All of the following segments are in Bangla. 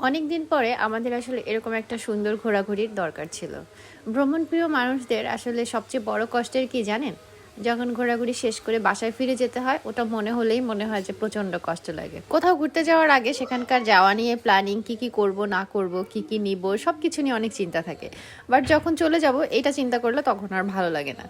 অনেক দিন পরে আমাদের আসলে এরকম একটা সুন্দর ঘোরাঘুরির দরকার ছিল। ভ্রমণপ্রিয় মানুষদের আসলে সবচেয়ে বড় কষ্টের কি জানেন? যখন ঘোরাঘুরি শেষ করে বাসায় ফিরে যেতে হয়, ওটা মনে হলেই মনে হয় যে প্রচণ্ড কষ্ট লাগে। কোথাও ঘুরতে যাওয়ার আগে সেখানকার যাওয়া নিয়ে প্ল্যানিং কি কি করব, না করব, কি কি নিব সব কিছু নিয়ে অনেক চিন্তা থাকে। বাট যখন চলে যাব এটা চিন্তা করলে তখন আর ভালো লাগে না।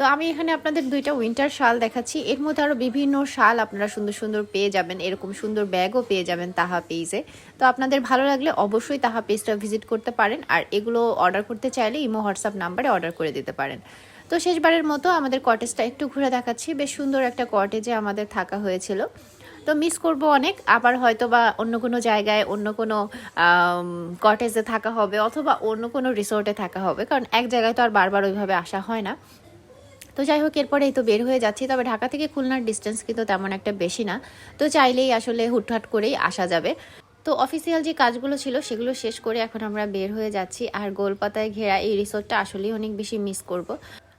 তো আমি এখানে আপনাদের দুইটা উইন্টার শাল দেখাচ্ছি। এর মধ্যে আরও বিভিন্ন শাল আপনারা সুন্দর সুন্দর পেয়ে যাবেন, এরকম সুন্দর ব্যাগও পেয়ে যাবেন তাহা পেজে তো আপনাদের ভালো লাগলে অবশ্যই তাহা পেজটা ভিজিট করতে পারেন, আর এগুলো অর্ডার করতে চাইলে ইমো হোয়াটসঅ্যাপ নাম্বারে অর্ডার করে দিতে পারেন। তো শেষবারের মতো আমাদের কটেজটা একটু ঘুরে দেখাচ্ছি। বেশ সুন্দর একটা কটেজে আমাদের থাকা হয়েছিল। তো মিস করব অনেক, আবার হয়তো বা অন্য কোনো জায়গায়, অন্য কোনো কটেজে থাকা হবে, অথবা অন্য কোনো রিসোর্টে থাকা হবে, কারণ এক জায়গায় তো আর বারবার ওইভাবে আসা হয় না। তো যাই হোক, এরপরে এই তো বের হয়ে যাচ্ছি। তবে ঢাকা থেকে খুলনার ডিস্টেন্স কিন্তু তেমন একটা বেশি না। তো চাইলেই আসলে হুটহাট করেই আসা যাবে। তো অফিসিয়াল যে কাজগুলো ছিল, সেগুলো শেষ করে এখন আমরা বের হয়ে যাচ্ছি। আর গোলপাতায় ঘেরা এই রিসোর্টটা আসলেই অনেক বেশি মিস করব।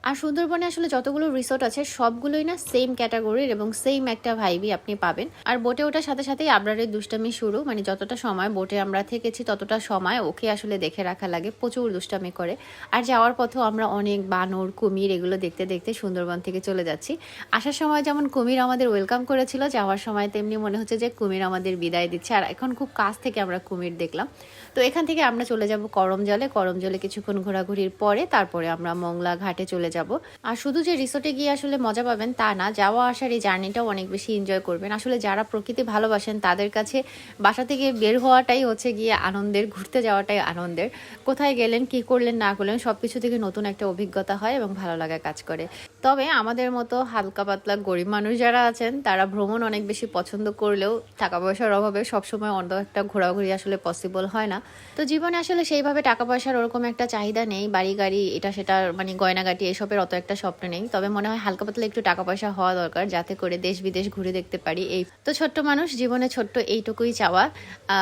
আর সুন্দরবনে আসলে যতগুলো রিসোর্ট আছে, সবগুলোই না সেম ক্যাটাগরির এবং সেম একটা ভাইবই আপনি পাবেন। আর বোটে ওঠার সাথে সাথেই আবরারের দুষ্টামি শুরু মানে যতটা সময় বোটে আমরা থেকেছি, ততটা সময় ওকে আসলে দেখে রাখা লাগে, প্রচুর দুষ্টামি করে। আর যাওয়ার পথেও আমরা অনেক বানর, কুমির এগুলো দেখতে দেখতে সুন্দরবন থেকে চলে যাচ্ছি। আসার সময় যেমন কুমির আমাদের ওয়েলকাম করেছিল, যাওয়ার সময় তেমনি মনে হচ্ছে যে কুমির আমাদের বিদায় দিচ্ছে। আর এখন খুব কাছ থেকে আমরা কুমির দেখলাম। তো এখান থেকে আমরা চলে যাব করম জলে করম জলে কিছুক্ষণ ঘোরাঘুরির পরে তারপরে আমরা মংলা ঘাটে চলে যাব। আর শুধু যে রিসোর্টে গিয়ে আসলে মজা পাবেন তা না, যাওয়া আসার এই জার্নিটাও অনেক বেশি এনজয় করবেন। আসলে যারা প্রকৃতি ভালোবাসেন, তাদের কাছে বাসা থেকে বের হওয়াটাই হচ্ছে গিয়ে আনন্দের, ঘুরতে যাওয়াটাই আনন্দের। কোথায় গেলেন, কি করলেন, না করলেন সব কিছু থেকে নতুন একটা অভিজ্ঞতা হয় এবং ভালো লাগা কাজ করে। তবে আমাদের মতো হালকা পাতলা গরিব মানুষ যারা আছেন, তারা ভ্রমণ অনেক বেশি পছন্দ করলেও টাকা পয়সার অভাবে সবসময় অন্য একটা ঘোরাঘুরি আসলে পসিবল হয় না। তো জীবনে আসলে সেইভাবে টাকা পয়সার ওরকম একটা চাহিদা নেই, বাড়ি গাড়ি, এটা সেটা মানে গয়নাগাটি এসবের অত একটা স্বপ্ন নেই। তবে মনে হয় হালকা পাতলা একটু টাকা পয়সা হওয়া দরকার, যাতে করে দেশ বিদেশ ঘুরে দেখতে পারি এই। তো ছোট্ট মানুষ, জীবনে ছোট্ট এইটুকুই চাওয়া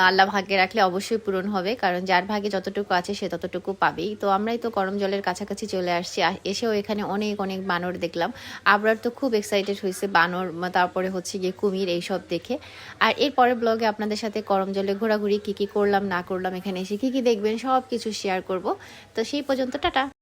আল্লাহ ভাগ্যে রাখলে অবশ্যই পূরণ হবে, কারণ যার ভাগে যতটুকু আছে সে ততটুকু পাবেই। তো আমরাই তো গরম জলের কাছাকাছি চলে আসছি এসেও এখানে অনেক অনেক বানর দেখলাম। আবরার তো খুব এক্সাইটেড হয়েছে, বানর তারপরে হচ্ছে গিয়ে কুমির এইসব দেখে। আর এর পরের ব্লগে আপনাদের সাথে করম জলে ঘোরাঘুরি, কী কী করলাম, না করলাম এখানে এসে কী কী দেখবেন সব কিছু শেয়ার করব। তো সেই পর্যন্ত, টাটা!